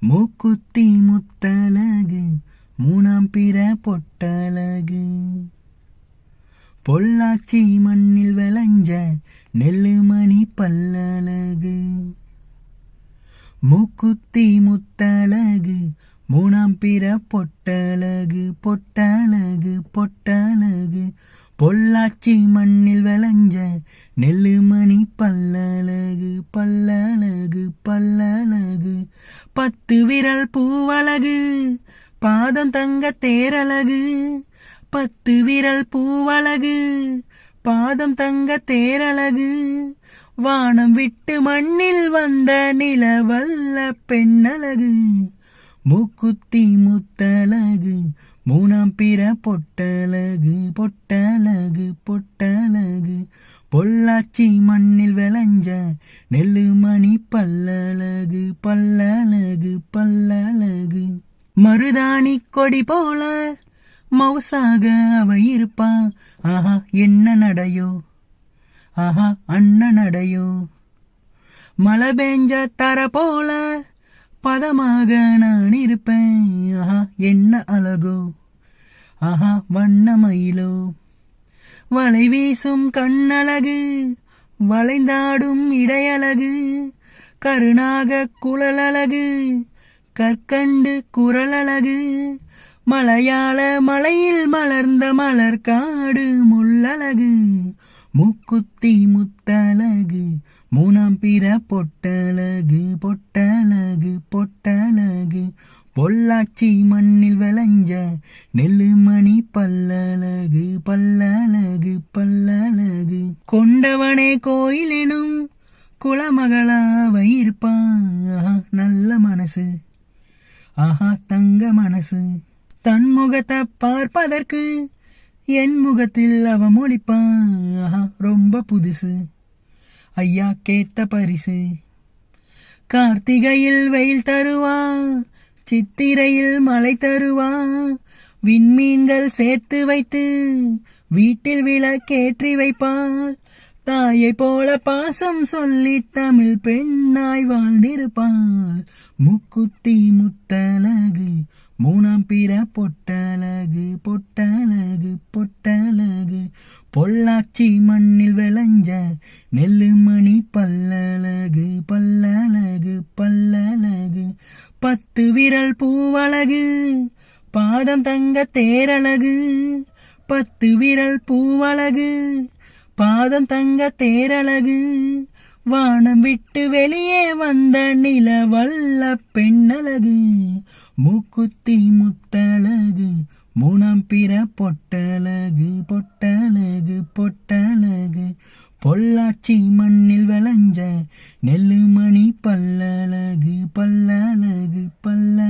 மூக்குத்தி முத்தழகு மூணாம் பிற பொட்டழகு. பொள்ளாச்சி மண்ணில் விளைஞ்ச நெல்லுமணி பல்லழகு. மூக்குத்தி முத்தழகு மூணாம் பிற பொட்டழகு பொட்டழகு பொட்டழகு. பொள்ளாச்சி மண்ணில் விளைஞ்ச நெல்லுமணி பல்லழகு பல்லழகு பல்லழகு. பத்து விரல் பூவழகு பாதம் தங்க தேரழகு. பத்து விரல் பூவழகு பாதம் தங்க தேரழகு. வானம் விட்டு மண்ணில் வந்த நிலவல்ல பெண்ணழகு. மூக்குத்தி முத்தழகு மூணாம் பிற பொட்டழகு பொட்டழகு பொட்டழகு. பொள்ளாச்சி மண்ணில் விளைஞ்ச நெல்லுமணி பல்லழகு பல்லழகு பல்லழகு. மருதாணி கொடி போல மவுசாக அவ இருப்பா. ஆஹா என்ன நடையோ? ஆஹா அண்ணன் நடையோ? மழை பெஞ்ச தர போல பதமாக நான் இருப்பேன் ஆஹா என்ன அழகோ. ஆஹா வண்ணமயிலோ. வலை வீசும் கண்ணழகு வளைந்தாடும் இடையழகு கருணாக குழலழகு கற்கண்டு குரலழகு மலையாள மலையில் மலர்ந்த மலர் காடு முள்ளழகு மூக்குத்தி முத்தழகு மூணாம் பிற பொட்டழகு பொட்டழகு. பொட்டழகு பொள்ளாச்சி மண்ணில் விளைஞ்ச நெல்லுமணி பல்லழகு பல்லழகு பல்லழகு. கொண்டவனே கோயிலெனும் குளமகளாவை இருப்பான். நல்ல மனசு. ஆஹா தங்க மனசு. தன் முகத்தை பார்ப்பதற்கு என் முகத்தில் அவ மொழிப்பான் ஆஹா, ரொம்ப புதுசு. ஐயா கேத்த பரிசு. கார்த்திகையில் வெயில் தருவா சித்திரையில் மழை தருவா. விண்மீன்கள் சேர்த்து வைத்து வீட்டில் விளக்கேற்றி வைப்பாள். தாயை போல பாசம் சொல்லி தமிழ் பெண்ணாய் வாழ்ந்திருப்பாள். முக்குத்தி முத்தழகு மூணாம் பிற பொட்டழகு பொட்டழகு பொட்டழகு. பொள்ளாச்சி மண்ணில் விளைஞ்ச நெல்லுமணி பல்லழகு பல்லழகு பல்லழகு. பத்து விரல் பூவழகு பாதம் தங்க தேரழகு. பத்து விரல் பூவழகு பாதம் தங்க தேரழகு வானம் விட்டு வெளியே வந்த நிலவல்ல பெண்ணழகு மூக்குத்தி முத்தழகு மூணம் பிற பொட்டழகு பொட்டழகு பொட்டழகு. பொள்ளாச்சி மண்ணில் விளைஞ்ச நெல்லுமணி பல்லழகு பல்லழகு பல்லழகு